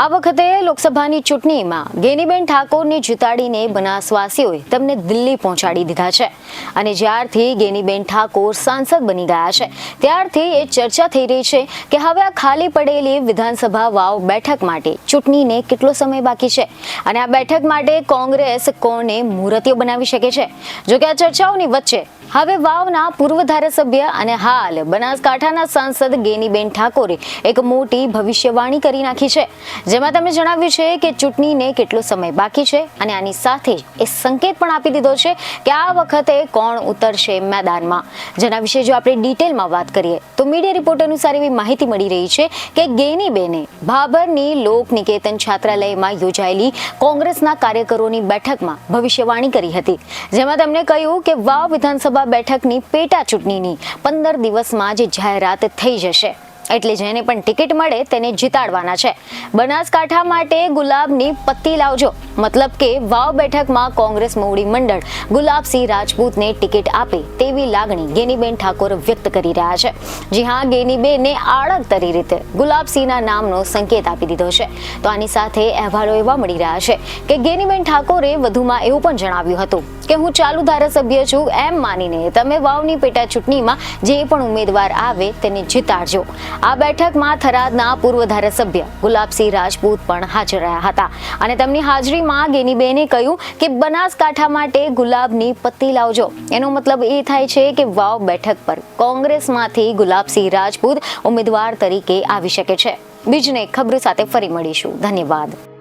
આ વખતે લોકસભાની ચૂંટણીમાં ગેનીબેન ઠાકોરને જીતાડીને બનાસવાસીઓએ તેમને દિલ્હી પહોંચાડી દીધા છે. અને જ્યારથી ગેનીબેન ઠાકોર સાંસદ બની ગયા છે, ત્યારથી એ ચર્ચા થઈ રહી છે કે હવે આ ખાલી પડેલી વિધાનસભા વાવ બેઠક માટે ચૂંટણીને કેટલો સમય બાકી છે? અને આ બેઠક માટે કોંગ્રેસ કોને મુહૂર્તિઓ બનાવી શકે છે? જોકે આ ચર્ચાઓની વચ્ચે હવે વાવના પૂર્વ ધારાસભ્ય અને હાલ બનાસકાંઠાના સાંસદ ગેનીબેન ઠાકોરે એક મોટી ભવિષ્યવાણી કરી નાખી છે. જેમાં તમે જણાવ્યું છે કે ચૂંટણીને કેટલો સમય બાકી છે અને આની સાથે એ સંકેત પણ આપી દીધો છે કે આ વખતે કોણ ઉતરશે મેદાનમાં. જેના વિશે જો આપણે ડિટેલમાં વાત કરીએ, તો મીડિયા રિપોર્ટ અનુસાર એવી માહિતી મળી રહી છે કે ગેની બેને ભાભરની લોક નિકેતન છાત્રાલયમાં યોજાયેલી કોંગ્રેસના કાર્યકરોની બેઠકમાં ભવિષ્યવાણી કરી હતી, જેમાં તેમણે કહ્યું કે વાવ વિધાનસભા બેઠકની પેટા ચૂંટણીની પંદર દિવસમાં જ જાહેરાત થઈ જશે. એટલે જેને પણ ટિકિટ મળે તેને જીતાડવાના છે. બનાસકાંઠા માટે ગુલાબની પત્તી લાવજો. મતલબ કે વાવ બેઠકમાં કોંગ્રેસ મોવડી મંડળ ગુલાબસિંહ રાજપૂતને ટિકિટ આપે તેવી લાગણી ગેનીબેન ઠાકોર વ્યક્ત કરી રહ્યા છે. જી હા, ગેનીબેને આડકતરી રીતે ગુલાબસિંહના નામનો સંકેત આપી દીધો છે. તો આની સાથે અહેવાલો એવા મળી રહ્યા છે કે ગેનીબેન ઠાકોરે વધુમાં એવું પણ જણાવ્યું હતું કે, હું ચાલુ ધારાસભ્ય છું, એમ માનીને તમે વાવની પેટા ચૂંટણીમાં જે પણ ઉમેદવાર આવે તેને જીતાડજો. આ બેઠકમાં થરાદના પૂર્વ ધારાસભ્ય ગુલાબસિંહ રાજપૂત પણ હાજર રહ્યા હતા અને તેમની હાજરીમાં ગેનીબેને કહ્યું કે બનાસકાંઠા માટે ગુલાબની પત્તી લાવજો. એનો મતલબ એ થાય છે કે વાવ બેઠક પર કોંગ્રેસમાંથી ગુલાબસિંહ રાજપૂત ઉમેદવાર તરીકે આવી શકે છે. બીજને ખબર સાથે ફરી મળીશું. ધન્યવાદ.